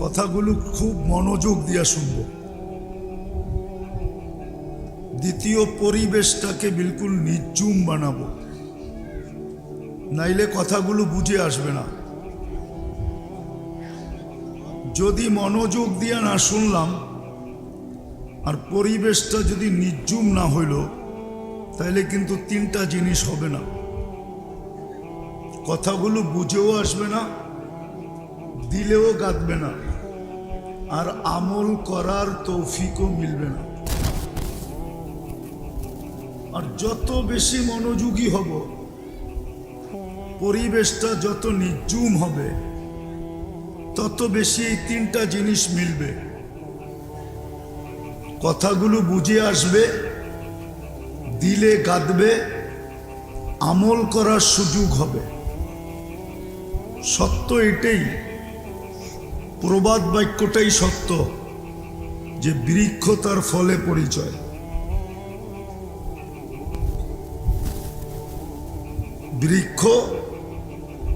কথাগুলো খুব মনোযোগ দিয়া শুনব। দ্বিতীয় পরিবেশটাকে বিলকুল নির্জুম বানাবো। নাইলে কথাগুলো বুঝে আসবে না। যদি মনোযোগ দিয়ে না শুনলাম, আর পরিবেশটা যদি নির্জুম না হইল তাহলে কিন্তু তিনটা জিনিস হবে না। কথাগুলো বুঝেও আসবে না দিলেও গাঁদবে না। আর আমল করার তৌফিকও মিলবে না। আর যত বেশি মনোযোগী হব, পরিবেশটা যত নির্জুম হবে, তত বেশি এই তিনটা জিনিস মিলবে। কথাগুলো বুঝে আসবে, দিলে গাঁদবে, আমল করার সুযোগ হবে। সত্য এটাই প্রবাদ বাক্যটাই সত্য যে বৃক্ষ তার ফলে পরিচয়। বৃক্ষ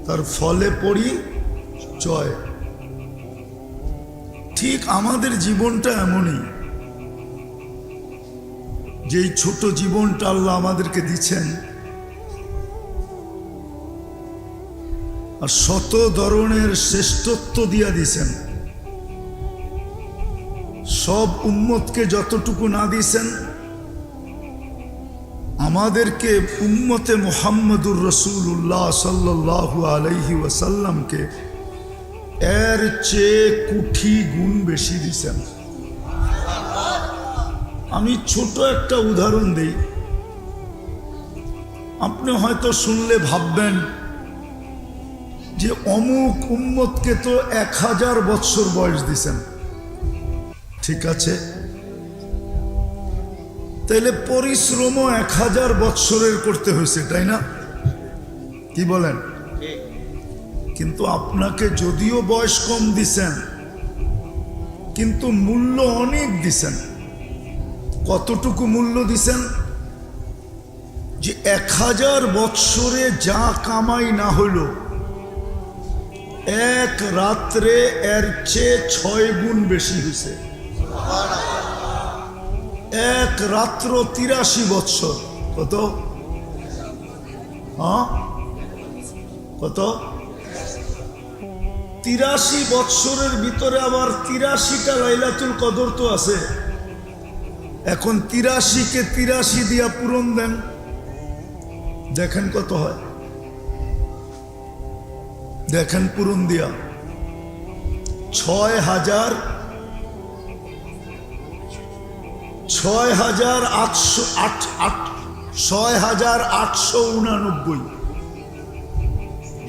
তার ফলে পরিচয়। ঠিক আমাদের জীবনটা এমনই, যেই ছোট জীবনটা আল্লাহ আমাদেরকে দিচ্ছেন। আর শত ধরনের শ্রেষ্ঠত্ব দিয়া দিছেন। সব উম্মতকে যতটুকু না দিছেন, আমাদেরকে উম্মতে মোহাম্মদুর রসুল্লাহ সাল্লাহ আলহি ওয়াসাল্লামকে এর চেয়ে কুঠি গুণ বেশি দিছেন। আমি ছোট একটা উদাহরণ দিই। আপনি হয়তো শুনলে ভাববেন যে অমুক উম্মতকে তো এক হাজার বৎসর বয়স দিছেন। ঠিক আছে? তাইলে পরিশ্রমও এক হাজার বৎসরের করতে হয়েছে, তাই না? কি বলেন? কিন্তু আপনাকে যদিও বয়স কম দিছেন, কিন্তু মূল্য অনেক দিছেন। কতটুকু মূল্য দিছেন? যে এক হাজার বৎসরে যা কামাই না হইল এক রাত্রে এর চেয়ে ছয় গুণ বেশি হয়েছে। এক রাত্র তিরাশি বৎসর। কত? কত? তিরাশি বৎসরের ভিতরে আবার তিরাশিটা লাইলাতুল কদর তো আছে। এখন তিরাশিকে তিরাশি দিয়া পূরণ দেন। দেখেন কত হয়। দেখেন পূরণ দিয়া। ছয় হাজার ছয় হাজার আটশো আট আট, ছয় হাজার আটশো উনানব্বই।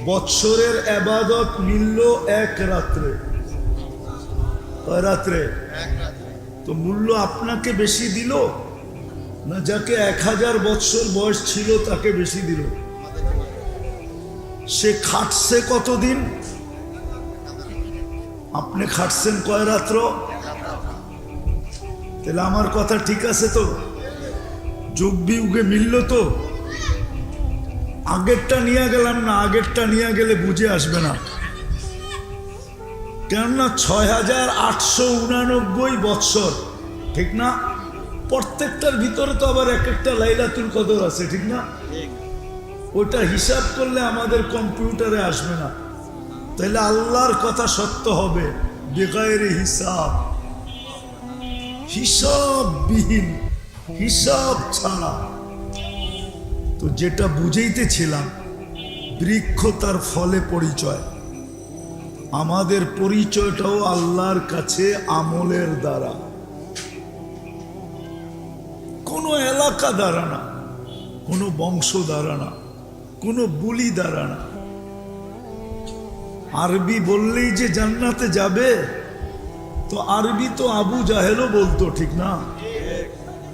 বৎসরের আবাদত মিলল এক রাত্রে। রাত্রে? তো মূল্য আপনাকে বেশি দিল? না যাকে এক হাজার বৎসর বয়স ছিল তাকে বেশি দিল? সে খাটছে কতদিন? আপনি খাটছেন কয় রাত্র? তাহলে আমার কথা ঠিক আছে তো? যোগ বিয়োগে মিলল তো? আগেরটা নিয়ে গেলাম না, আগেরটা নিয়ে গেলে বুঝে আসবে না। কেননা ছয় হাজার আটশো উনানব্বই বৎসর, ঠিক না? প্রত্যেকটার ভিতরে তো আবার এক একটা লাইলাতুল কদর আছে, ঠিক না? ওটা হিসাব করলে আমাদের কম্পিউটারে আসবে না। তাহলে আল্লাহর কথা সত্য হবে, বেগায়ের হিসাব। হিসাববিহীন, হিসাব ছাড়া। তো যেটা বুঝেইতেছিলাম, বৃক্ষ তার ফলে পরিচয়। আমাদের পরিচয়টাও আল্লাহর কাছে আমলের দ্বারা। কোনো এলাকা দ্বারা না, কোনো বংশ দ্বারা না। কোনো বুলি দ্বারা না। আরবি বললেই যে জান্নাতে যাবে, তো আরবি তো আবু জাহেলও বলতো, ঠিক না?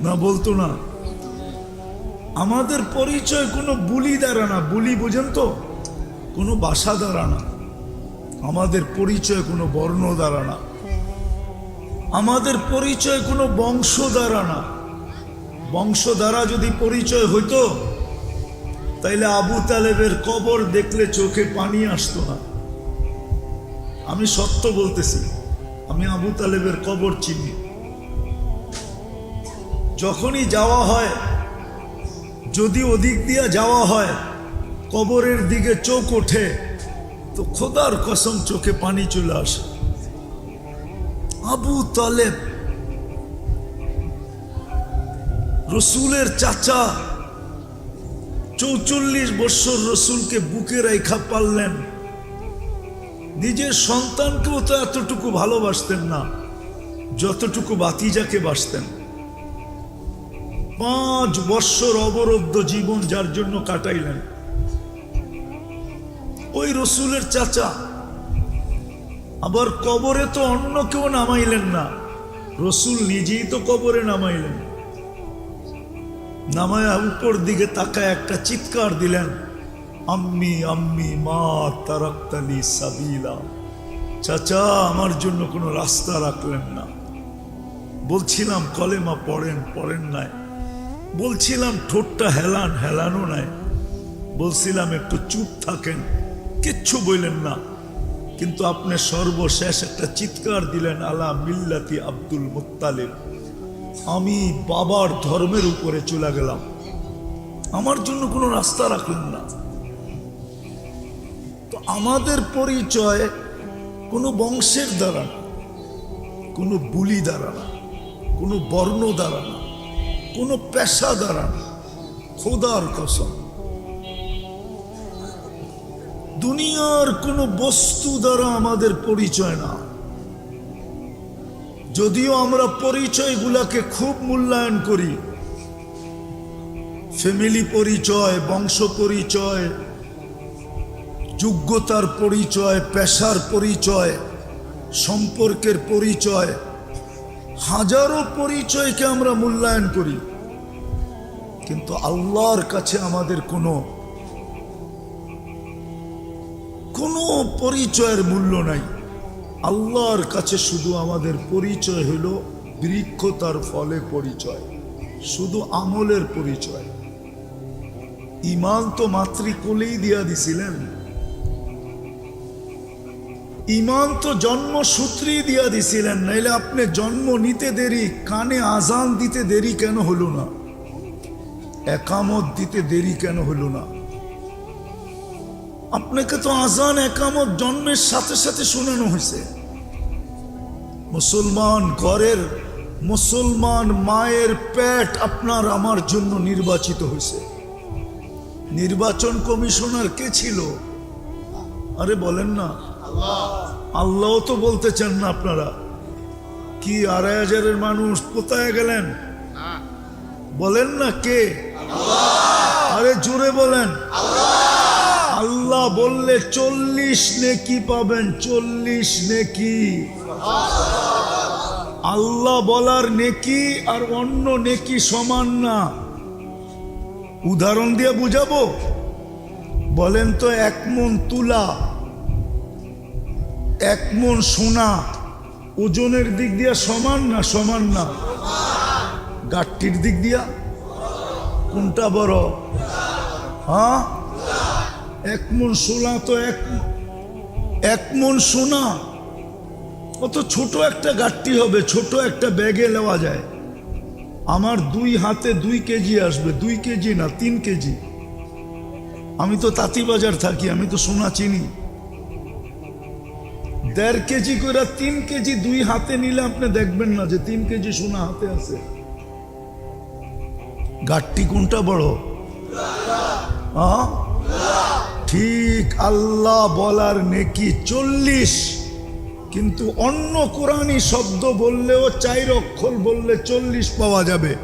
না, বলতো না। আমাদের পরিচয় কোনো বুলি দ্বারা না। বুলি বোঝেন তো? কোনো বাসা দ্বারা না। আমাদের পরিচয় কোনো বর্ণ দ্বারা না। আমাদের পরিচয় কোনো বংশ দ্বারা না। বংশ দ্বারা যদি পরিচয় হইতো তাইলে আবু তালেবের কবর দেখলে চোখে পানি আসতো না। আমি সত্য বলতেছি, আমি আবু তালেবের কবর চিনি। যখনই যাওয়া হয়, যদি ওদিক দিয়ে যাওয়া হয়, কবরের দিকে চোখ ওঠে, তো খোদার কসম চোখে পানি চলে আসে। আবু তালেব, রসুলের চাচা চৌচল্লিশ বৎসর রসুলকে বুকে রেখা পারলেন। নিজের সন্তানকেও তো এতটুকু ভালোবাসতেন না, যতটুকু বাতিজাকে বাসতেন। পাঁচ বৎসর অবরুদ্ধ জীবন যার জন্য কাটাইলেন। ওই রসুলের চাচা, আবার কবরে তো অন্য কেউ নামাইলেন না। রসুল নিজেই তো কবরে নামাইলেন। নামায়া উপর দিকে তাকায় একটা চিৎকার দিলেন, আম্মি আম্মি, মা তারাক্তালি সাবিলা। চাচা, আমার জন্য কোনো রাস্তা রাখলেন না। বলছিলাম, কলেমা পড়েন পড়েন নাই। বলছিলাম, ঠোঁটটা হেলান, হেলানো নাই। বলছিলাম, একটু চুপ থাকেন, কিচ্ছু বললেন না। কিন্তু আপনি সর্বশেষ একটা চিৎকার দিলেন, আলা মিল্লাতি আব্দুল মুত্তালিব। আমি বাবার ধর্মের উপরে চলে গেলাম। আমার জন্য কোনো রাস্তা রাখলেন না। তো আমাদের পরিচয় কোনো বংশের দ্বারা কোনো বুলি দ্বারা না, কোনো বর্ণ দ্বারা না, কোনো পেশা দ্বারা না, খোদার কসম। দুনিয়ার কোনো বস্তু দ্বারা আমাদের পরিচয় না। যদিও আমরা পরিচয়গুলাকে খুব মূল্যায়ন করি ফ্যামিলি পরিচয়, বংশ পরিচয়, যোগ্যতার পরিচয়, পেশার পরিচয়, সম্পর্কের পরিচয়, হাজারো পরিচয়কে আমরা মূল্যায়ন করি। কিন্তু আল্লাহর কাছে আমাদের কোনো কোনো পরিচয়ের মূল্য নাই। আল্লাহর কাছে শুধু আমাদের পরিচয় হলো বৃক্ষ তার ফলে পরিচয়, শুধু আমলের পরিচয়। ইমান তো মাতৃকুলেই দিয়া দিছিলেন। ইমান তো জন্মসূত্রেই দিয়া দিছিলেন, নাইলে আপনি জন্ম নিতে দেরি, কানে আজান দিতে দেরি কেন হলো না? একামত দিতে দেরি কেন হলো না? আপনাকে তো আজান, একামত জন্মের সাথে সাথে শোনানো হয়েছে। মুসলমান ঘরের মুসলমান মায়ের পেট আপনার আমার জন্য নির্বাচিত হয়েছে। নির্বাচন কমিশনার কে ছিল? আরে বলেন না। আল্লাহ তো বলতে চান না আপনারা। কি আড়াই হাজারের মানুষ কোথায় গেলেন? বলেন না কে? আরে জোরে বলেন। আল্লাহ বললে চল্লিশ নেকি পাবেন, চল্লিশ নেকি। আল্লাহ বলার নেকি আর অন্য নেকি সমান না। উদাহরণ দিয়ে বুঝাবো? বলেন তো এক মন তুলা, এক মন সোনা, ওজনের দিক দিয়া সমান না সমান না? গাঠটির দিক দিয়া? কোনটা বড়? হ্যাঁ? এক মন সোনা তো এক এক মন সোনা। কত ছোট একটা গাঠটি হবে, ছোট একটা ব্যাগে নেওয়া যায়। আমার দুই হাতে দুই কেজি আসবে, দুই কেজি না, তিন কেজি। আমি তো তাঁতিবাজার থাকি, আমি তো সোনা চিনি। দেড় কেজি করে তিন কেজি দুই হাতে নিলে আপনি দেখবেন না যে তিন কেজি সোনা হাতে আছে। গাঠটি কোনটা বড়? ঠিক, আল্লাহ বলার নেকি চল্লিশ। কিন্তু অন্য কোরআনী শব্দ বললেও চার অক্ষর বললে চল্লিশ পাওয়া যাবে।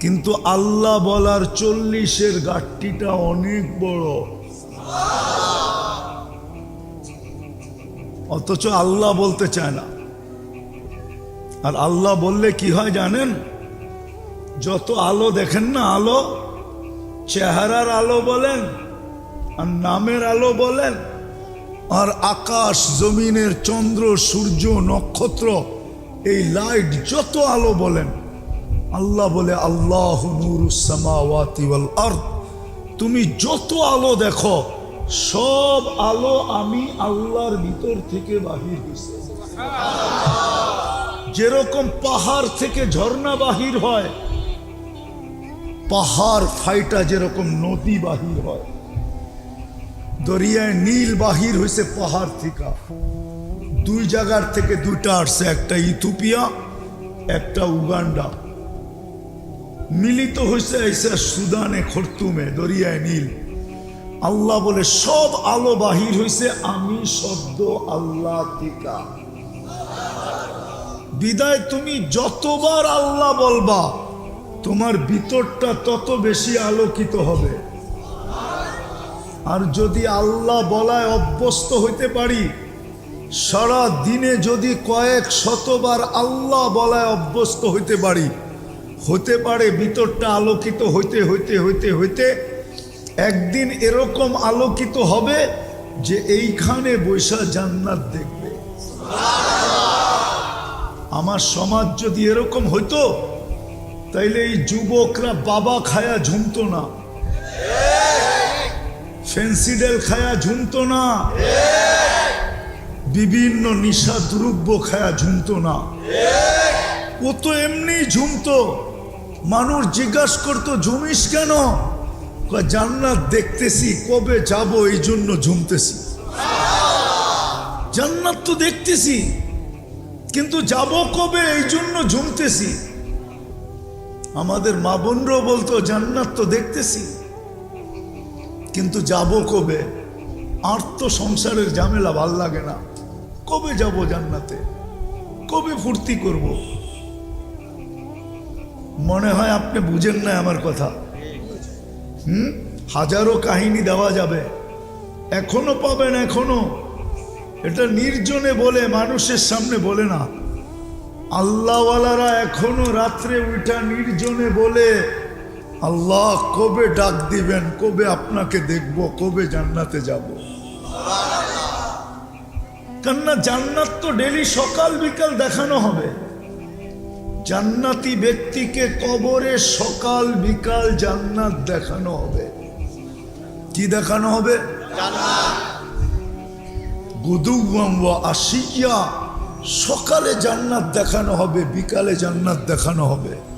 কিন্তু আল্লাহ বলার চল্লিশের গাঠটিটা অনেক বড়। অথচ আল্লাহ বলতে চায় না। আর আল্লাহ বললে কি হয় জানেন? যত আলো দেখেন না আলো, চেহারার আলো বলেন আর নামের আলো বলেন আর আকাশ, জমিনের চন্দ্র, সূর্য, নক্ষত্র, এই লাইট যত আলো বলেন, আল্লাহ বলে, আল্লাহ নুরুসামাওয়াতি ওয়াল আরদ। তুমি যত আলো দেখো, সব আলো আমি আল্লাহর ভিতর থেকে বাহির হয়েছে যেরকম পাহাড় থেকে ঝর্ণা বাহির হয়, পাহাড় ফাইটা যেরকম নদী বাহির হয়। দরিয়ায় নীল বাহির হয়েছে পাহাড় থেকে। দুই জায়গার থেকে দুইটা আসছে, একটা ইথুপিয়া একটা উগান্ডা। মিলিত হয়েছে এসে সুদানে খর্তুমে, দরিয়ায় নীল। আল্লাহ বলে, সব আলো বাহির হয়েছে আমি শব্দ আল্লাহ টিকা বিদায়, তুমি যতবার আল্লাহ বলবা, তোমার ভিতরটা তত বেশি আলোকিত হবে। আর যদি আল্লাহ বলায় অভ্যস্ত হইতে পারি, সারা দিনে যদি কয়েক শতবার আল্লাহ বলায় অভ্যস্ত হইতে পারি, হতে পারে ভিতরটা আলোকিত হইতে হইতে হইতে হইতে, একদিন এরকম আলোকিত হবে যে এইখানে বৈশা জান্নাত দেখবে। আমার সমাজ যদি এরকম হইতো, তাইলে এই যুবকরা বাবা খায়া ঝুমতো না। ফেন্সিডেল খায়া ঝুমতো না। বিভিন্ন নিশা দ্রব্য খায়া ঝুমতো না। ও তো এমনি ঝুমতো। মানুষ জিজ্ঞাসা করতো, ঝুমিস কেন? জান্নাত দেখতেছি, কবে যাব এই জন্য ঝুমতেছি। জান্নাত তো দেখতেছি, কিন্তু যাব কবে এই জন্য ঝুমতেছি? আমাদের মা বোনরাও বলতো, জান্নাত তো দেখতেছি। কিন্তু যাব কবে? আর তো সংসারের ঝামেলা ভালো লাগে না। কবে যাব জান্নাতে? কবে ফুর্তি করব? মনে হয় আপনি বুঝেন না আমার কথা। হুম? হাজারো কাহিনী দেওয়া যাবে। এখনও পাবেন এখনও। এটা নির্জনে বলে, মানুষের সামনে বলে না। আল্লাহওয়ালারা এখনও রাত্রে উঠা নির্জনে বলে আল্লাহ কবে ডাক দিবেন, কবে আপনাকে দেখব, কবে জান্নাতে যাব? কেননা জান্নাত তো ডেলি সকাল বিকাল দেখানো হবে। জান্নাতি ব্যক্তিকে কবরে সকাল বিকাল জান্নাত দেখানো হবে। কি দেখানো হবে? আশিয়া। সকালে জান্নাত দেখানো হবে, বিকালে জান্নাত দেখানো হবে।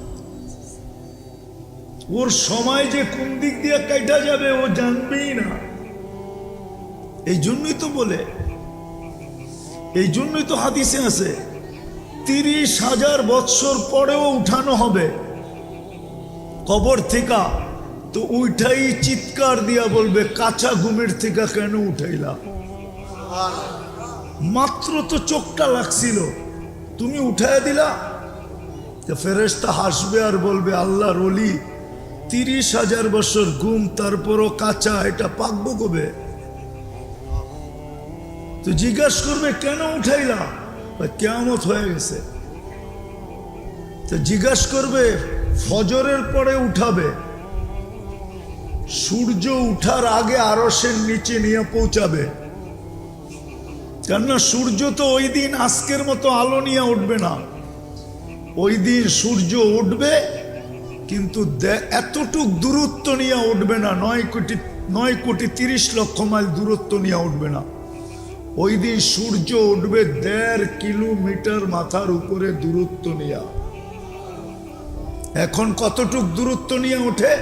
ওর সময় যে কোন দিক দিয়ে কাটা যাবে, ও জানবেই না। এই জন্যই তো বলে, এই জন্যই তো হাদিসে আছে, তিরিশ হাজার বৎসর পরেও উঠানো হবে। কবর থেকে, তো উঠাই চিৎকার দিয়া বলবে, কাঁচা ঘুমের থেকে কেন উঠাইলা? মাত্র তো চোখটা লাগছিল, তুমি উঠায় দিলা? তো ফেরেশতা হাসবে আর বলবে আল্লাহ রলি তিরিশ হাজার বছর ঘুম, তারপরও কাঁচা, এটা পাকবো কবে? তো জিজ্ঞাসা করবে, কেন উঠাইলা? কেমত হয়ে গেছে। তো জিজ্ঞাসা করবে, ফজরের পরে উঠাবে। সূর্য উঠার আগে আরসের নিচে নিয়ে পৌঁছাবে। কেননা সূর্য তো ওই দিন আজকের মতো আলো নিয়ে উঠবে না। ওই দিন সূর্য উঠবে কিন্তু এতটুক দূরত্ব নিয়ে উঠবে না। নয় কোটি নয় কোটি তিরিশ লক্ষ মাইল দূরত্ব নিয়ে উঠবে না। ওই দিন সূর্য উঠবে দেড় কিলোমিটার মাথার উপরে দূরত্ব নিয়ে। এখন কতটুক দূরত্ব নিয়ে ওঠে?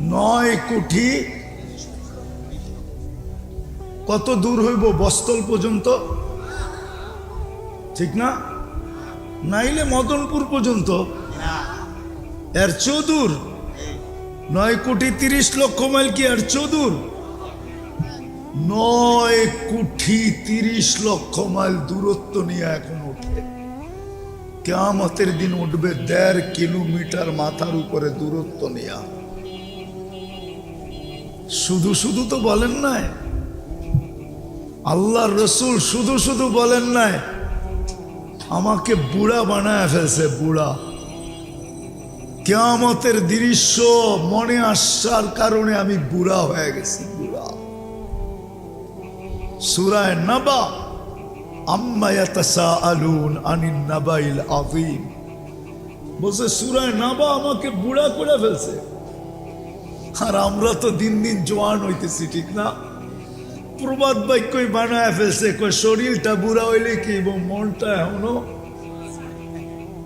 নয় কোটি। কত দূর হইব বস্তল পর্যন্ত? ঠিক না? নাইলে মদনপুর পর্যন্ত? এর চৌদূর। নয় কোটি তিরিশ লক্ষ মাইল কি আর চৌদূর? নয় কোটি তিরিশ লক্ষ মাইল দূরত্ব নিয়ে এখন ওঠে কেয়ামতের দিন উঠবে দেড় কিলোমিটার মাথার উপরে দূরত্ব নিয়ে। শুধু শুধু তো বলেন নাই। আল্লাহ রসুল শুধু শুধু বলেন নাই, আমাকে বুড়া বানায় ফেলছে, বুড়া। কেয়ামতের দৃশ্য মনে আসার কারণে আমি বুড়া হয়ে গেছি, বুড়া। সুরায় নাবা আনিন নাবাইল বলছে, সুরায় নাবা আমাকে বুড়া করে ফেলছে। আর আমরা তো দিন দিন জোয়ান হইতেছি, ঠিক না? প্রবাদ বাক্যই ফেলছে শরীরটা বুড়া হইলে কি এবং মনটা এখনও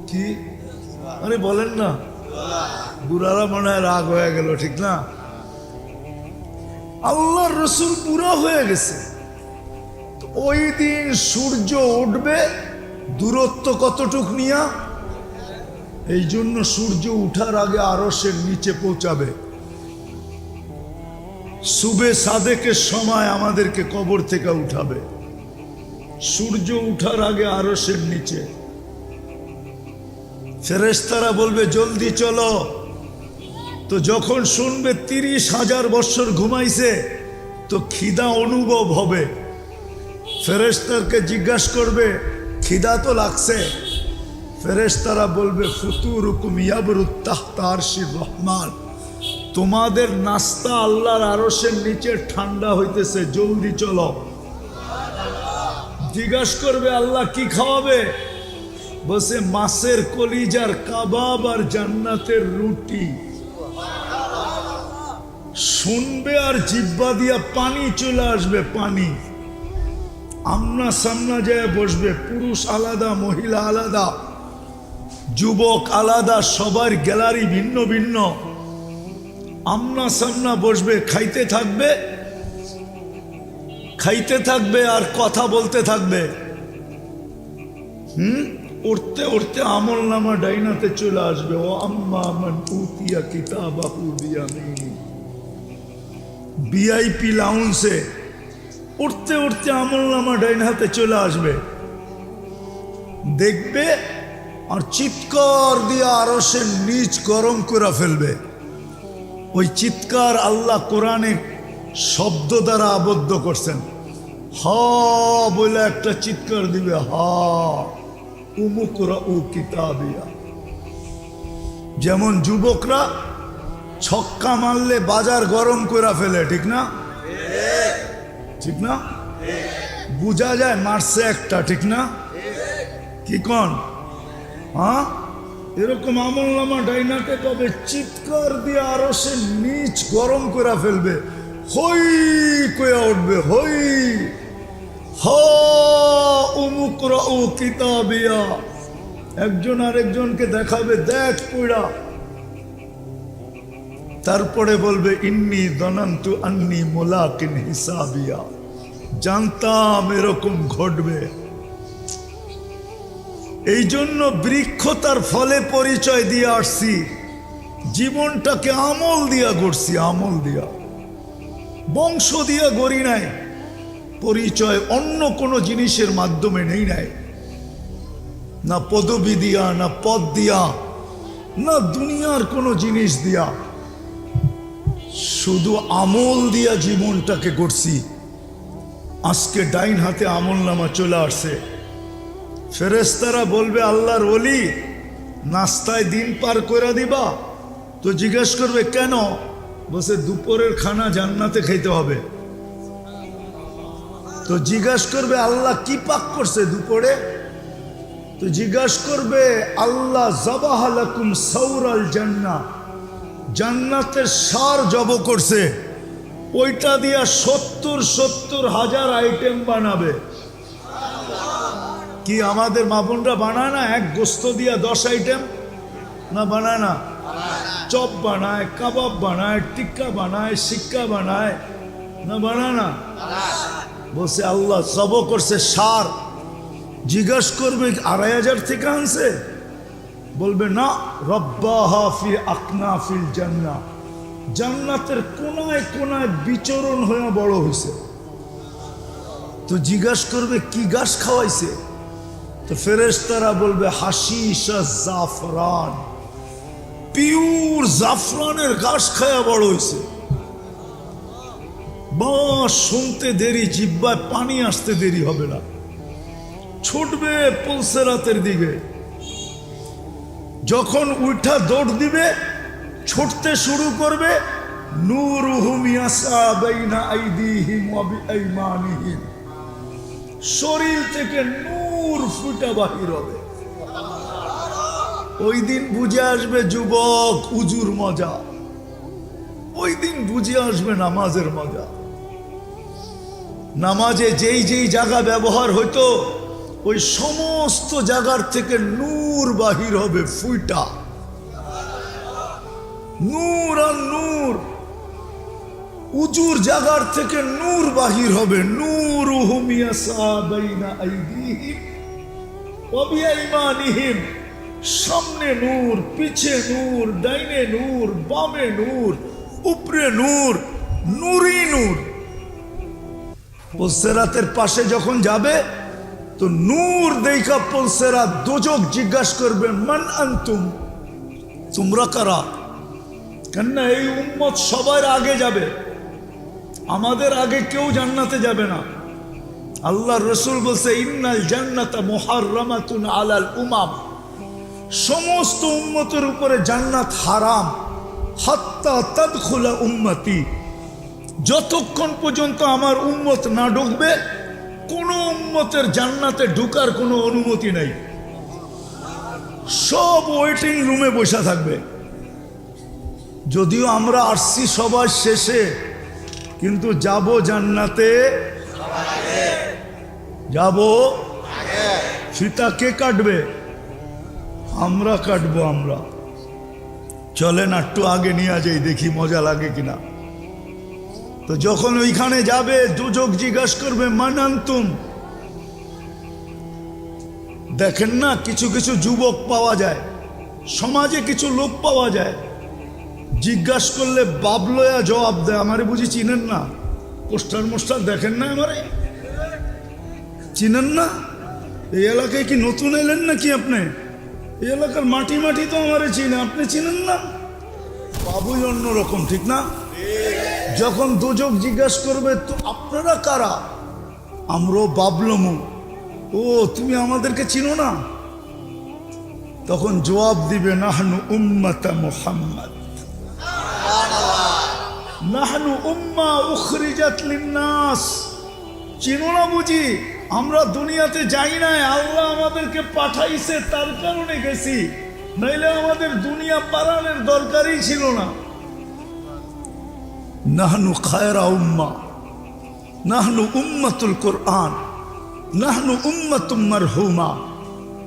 কি? আরে বলেন না বুড়ারা মনে হয় রাগ হয়ে গেল, ঠিক না? আল্লাহর রসুল বুড়া হয়ে গেছে। ওই দিন সূর্য উঠবে, দূরত্ব কতটুক নিয়া এই জন্য সূর্য উঠার আগে আরসের নিচে পৌঁছাবে। সুবে সাদেকের সময় আমাদেরকে কবর থেকে উঠাবে। সূর্য উঠার আগে আরসের নিচে। ফেরেশতারা বলবে, জলদি চলো। তো যখন শুনবে তিরিশ হাজার বৎসর ঘুমাইছে, তো খিদা অনুভব হবে। ফেরেশতারকে জিজ্ঞাসা করবে, খিদা তো লাগছে। ফেরেশতারা বলবে ফুতুর হুকুম ইয়াবরুত্তাহ তারশির রহমান। তোমাদের নাস্তা আল্লাহর আরসের নিচে ঠান্ডা হইতেছে, জলদি চলো। জিজ্ঞাসা করবে, আল্লাহ কি খাওয়াবে? বসে মাছের কলিজার কাবাব আর জান্নাতের রুটি। শুনবে আর জিব্বা দিয়া পানি চলে আসবে, পানি। আমনা সামনা যায় বসবে, পুরুষ আলাদা, মহিলা আলাদা। যুবক আলাদা, সবার গ্যালারি ভিন্ন ভিন্ন। আমনা সামনা বসবে, খাইতে থাকবে খাইতে থাকবে আর কথা বলতে থাকবে। হুম? উঠতে উঠতে আমল নামা ডাইনাতে চলে আসবে। ও আম্মা আমার উতিয়া কিতাবাহু বিয়ামিনি। ভিআইপি লাউন্সে উঠতে উঠতে আমল নামা ডাইন হাতে চলে আসবে। দেখবে আর চিৎকার দিয়ে আরও সে নিচ গরম করে ফেলবে। ওই চিৎকার আল্লাহ কোরআনে শব্দ দ্বারা আবদ্ধ করছেন। হ বলে একটা চিৎকার দিবে, হা। উমুকরা কিতাবিয়া। যেমন যুবকরা ছক্কা মারলে বাজার গরম করে ফেলে, ঠিক না? ঠিক না? বোঝা যায় মারছে একটা, ঠিক না? কি কন? হ্যাঁ? এরকম আমল নামা ডাইনাকে তবে চিৎকার দিয়ে আরও সে নিচ গরম করে ফেলবে? হই কয়া উঠবে, হই হ একজন আরেকজনকে দেখাবে, দেখ পড়া তারপরে বলবে, ইন্নি দনান্তু আন্নি মোলাকিন হিসাবিয়া। জানতাম এরকম ঘটবে। এই জন্য বৃক্ষ তার ফলে পরিচয় দিয়ে আসছি। জীবনটাকে আমল দিয়া গড়ছি, আমল দিয়া। বংশ দিয়া গড়ি নাই। পরিচয় অন্য কোনো জিনিসের মাধ্যমে নেই নাই। না পদবি দিয়া, না পদ দিয়া, না দুনিয়ার কোনো জিনিস দিয়া। শুধু আমল দিয়া জীবনটাকে করছি আজকে ডাইন হাতে আমল নামা চলে আসছে। ফেরেস্তারা বলবে, আল্লাহর ওলি, নাস্তায় দিন পার করে দিবা? তো জিজ্ঞেস করবে, কেন? বসে দুপুরের খানা জান্নাতে খেতে হবে। তো জিজ্ঞাস করবে, আল্লাহ কি পাক করছে দুপুরে? তো জিজ্ঞাস করবে, আল্লাহ জবাহালাকুম সৌরাল জান্না জান্নাতের সার জব করছে। ওইটা দিয়া সত্তর সত্তর হাজার আইটেম বানাবে। কি আমাদের মাপনরা বানায় না? এক গোস্ত দিয়া দশ আইটেম না, বানায় না। চপ বানায়, কাবাব বানায়, টিক্কা বানায় শিক্কা বানায়। না বানায় না? বলছে, আল্লাহ জব করছে সার। জিজ্ঞাসা করবে, আড়াই হাজার থেকে আনছে। বলবে, না রব্বা হাফি আকনা ফিল জান্না। জান্নাতের কোনায় কোনায় বিচরণ হয়ে বড় হয়েছে তো জিজ্ঞাসা করবে, কি গাছ খাওয়াইছে? তো ফেরেশতারা বলবে হাসিসা জাফরান। পিওর জাফরানের গাছ খায়া বড় হয়েছে বাস শুনতে দেরি, জিব্বায় পানি আসতে দেরি হবে না। ছুটবে পুলসেরাতের দিকে। যখন উঠা দৌড় দিবে, ছুটতে শুরু করবে শরীর থেকে নূর ফুটা বাহির হবে। ওই দিন বুঝে আসবে যুবক উজুর মজা। ওই দিন বুঝে আসবে নামাজের মজা। নামাজে যেই যেই জায়গা ব্যবহার হইতো, ওই সমস্ত জায়গার থেকে নূর বাহির হবে ফুইটা। নূর আর নূর, উজুর জায়গার থেকে নূর বাহির হবে। নূর সামনে নূর, পিছে নূর, ডাইনে নূর, বামে নূর, উপরে নূর নূরই নূর। পলসেরাতের পাশে যখন যাবে, তো নূর দেখা পলসেরা দোজক জিজ্ঞাসা করবে, মান আনতুম? তোমরা কারা? কেননা এই উম্মত সবার আগে যাবে। আমাদের আগে কেউ জান্নাতে যাবে না। আল্লাহ রসুল বলছে, ইন্নাল জান্নাতা মোহারমাতুন আলাল উমাম। সমস্ত উম্মতের উপরে জান্নাত হারাম। হাত্তা তাদখুলা উম্মতি। যতক্ষণ পর্যন্ত আমার উম্মত না ঢুকবে, কোন উম্মতের জান্নাতে ঢুকার কোনো অনুমতি নেই। সব ওয়েটিং রুমে বসে থাকবে। যদিও আমরা আসছি সবার শেষে, কিন্তু যাব জান্নাতে। যাব? ফিতা কে কাটবে? আমরা কাটবো আমরা। চলেন একটু আগে নিয়ে যাই, দেখি মজা লাগে কিনা। তো যখন ওইখানে যাবে দুযোগ জিজ্ঞাসা করবে মানান্তুম দেখেন না, কিছু কিছু যুবক পাওয়া যায়, সমাজে কিছু লোক পাওয়া যায়, জিজ্ঞাসা করলে বাবলয়া জবাব দেয়। আমারে বুঝি চিনেন না? পোস্টার মোস্টার দেখেন না আমারে? চিনেন না? এই এলাকায় কি নতুন এলেন নাকি আপনি? এই এলাকার মাটি মাটি তো আমারে চিনে, আপনি চিনেন না? বাবুই অন্যরকম, ঠিক না? যখন দুযোগ জিজ্ঞাসা করবে, তো আপনারা কারা? আমরাও বাবলমু ও, তুমি আমাদেরকে চিনো না? তখন জবাব দিবে, নাহনু উম্মতা মোহাম্মদ। নাহনু উম্মা উখরিজাত লিন্নাস। চিনো না বুঝি? আমরা দুনিয়াতে যাই নাই। আল্লাহ আমাদেরকে পাঠাইছে, তার কারণে গেছি। নইলে আমাদের দুনিয়া পালানোর দরকারই ছিল না। নাহনু খায়রা উম্মা, নাহনু উম্মাতুল কোরআন, নাহনু উম্মাতুম মারহুমা,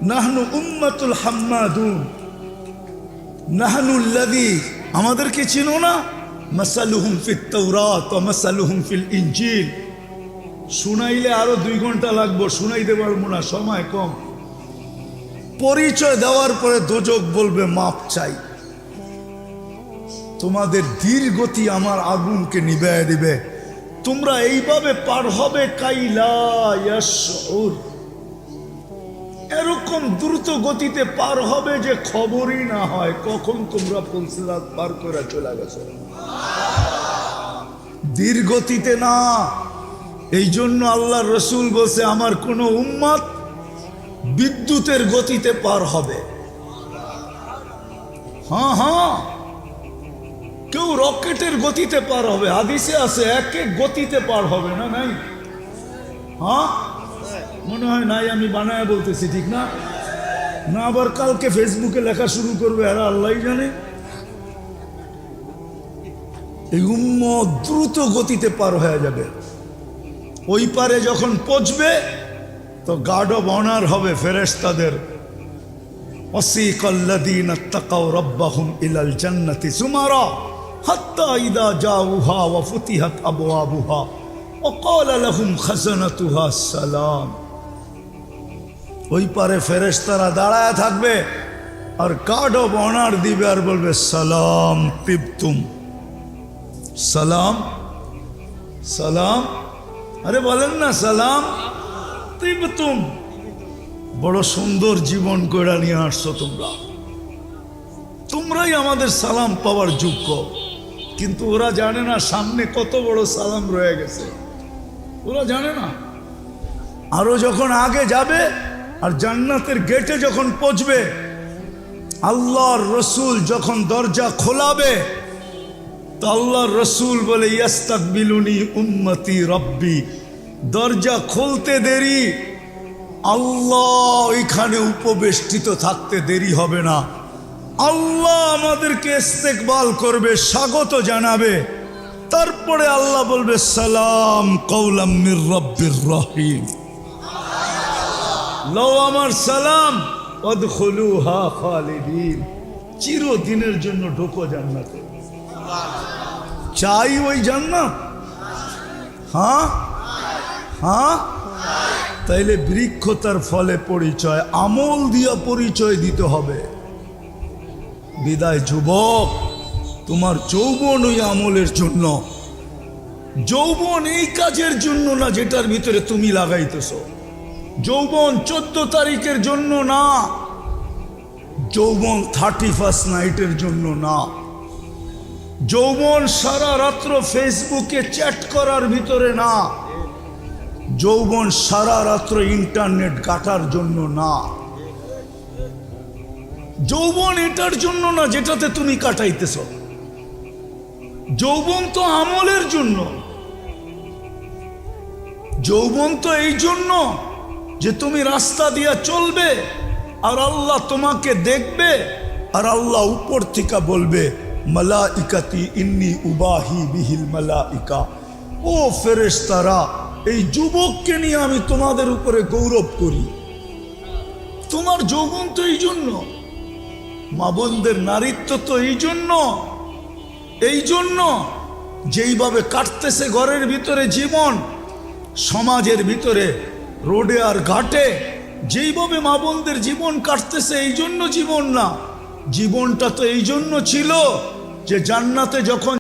নাহনু উম্মাতুল হাম্মাদুন। নাহনু আল্লাযী, আমাদেরকে চিনো না? মাসালুহুম ফিত তাওরাত ওয়া মাসালুহুম ফিল ইনজিল। শুনাইলে আরও দুই ঘণ্টা লাগবো, শুনাইতে পারব না, সময় কম। পরিচয় দেওয়ার পরে দোজক বলবে, মাপ চাই। তোমাদের গতি আমার আগুনকে নিবায় দিবে। তোমরা এইভাবে পার হবে এরকম দ্রুত গতিতে পার হবে যে খবরই না হয়, কখন তোমরা ফুলসিরাত পার করে চলে গেছো। ধীর গতিতে না এই জন্য আল্লাহ রসুল বলছে, আমার কোনো উম্মত বিদ্যুতের গতিতে পার হবে। হ্যাঁ হ্যাঁ। কেউ রকেটের গতিতে পার হবে আদিসে আছে এক এক গতিতে পার হবে, না নাই? হ্যাঁ? মনে হয় নাই, আমি বানায় বলতেছি, ঠিক না? না, আবার কালকে ফেসবুকে লেখা শুরু করবে আর আল্লাহ জানে। এই উম্ম দ্রুত গতিতে পার হয়ে যাবে। ওই পারে যখন পচবে তো গার্ড অব অনার হবে ফেরেস্তাদের অসিক আল্লাদিন তাকাও রব্বাহুম ইলাল জান্নাতি সুমারা। حتى إذا جاءوها وفتحت أبوابها وقال لهم خزنتها السلام ওই পারে ফেরেশতারা দাঁড়ায় থাকবে আর কার্ড অফ অনার দিবে আর বলবে সালাম তিবতুম সালাম সালাম আরে বলেন না সালাম তিবতুম বড় সুন্দর জীবন গড়া নিয়ে আসছো তোমরা তোমরাই আমাদের সালাম পাওয়ার যোগ্য কিন্তু ওরা জানে না সামনে কত বড় সালাম রয়ে গেছে। ওরা জানে না। আরও যখন আগে যাবে আর জান্নাতের গেটে যখন পৌঁছবে, আল্লাহর রসুল যখন দরজা খোলাবে, তো আল্লাহর রসুল বলে ইয়াস্তাক বিলুনি উম্মতি রব্বি। দরজা খুলতে দেরি, আল্লাহ ওইখানে উপবেষ্টিত থাকতে দেরি হবে না। আল্লাহ আমাদেরকে ইস্তেকবাল করবে, স্বাগত জানাবে। তারপরে আল্লাহ বলবে, সালাম কৌলাম মির রব্বির রহিম। লও আমার সালাম অদখলুহা খালিদিন। চিরদিনের জন্য ঢোকো জান্নাতে। চাই ওই জান্নাত? হ্যাঁ? হ্যাঁ? তাইলে বৃক্ষ তার ফলে পরিচয়, আমল দিয়া পরিচয় দিতে হবে। বিদায় যুবক, তোমার যৌবন ওই আমলের জন্য। যৌবন এই কাজের জন্য না যেটার ভিতরে তুমি লাগাইতেছো। যৌবন চোদ্দ তারিখের জন্য না, যৌবন থার্টি ফার্স্ট নাইটের জন্য না। যৌবন সারা রাত্র ফেসবুকে চ্যাট করার ভিতরে না। যৌবন সারা রাত্র ইন্টারনেট কাটার জন্য না। যৌবন এটার জন্য না যেটাতে তুমি কাটাইতেছ। যৌবন তো আমলের জন্য। যৌবন তো এই জন্য যে তুমি রাস্তা দিয়া চলবে আর আল্লাহ তোমাকে দেখবে আর আল্লাহ উপর থেকে বলবে মালা ইকাতি ইন্নি উবাহি বিহিল মালা ইকা ও ফেরেশতারা, এই যুবককে নিয়ে আমি তোমাদের উপরে গৌরব করি। তোমার যৌবন তো এই জন্য। মা বোনদের নারীত্ব তো এই জন্য এই জন্য যেইভাবে কাটতেছে ঘরের ভিতরে জীবন, সমাজের ভিতরে, রোডে আর ঘাটে, যেইভাবে মা বোনদের জীবন কাটতেছে এই জন্য জীবন না, জীবনটা তো এই জন্য ছিল যে জান্নাতে যখন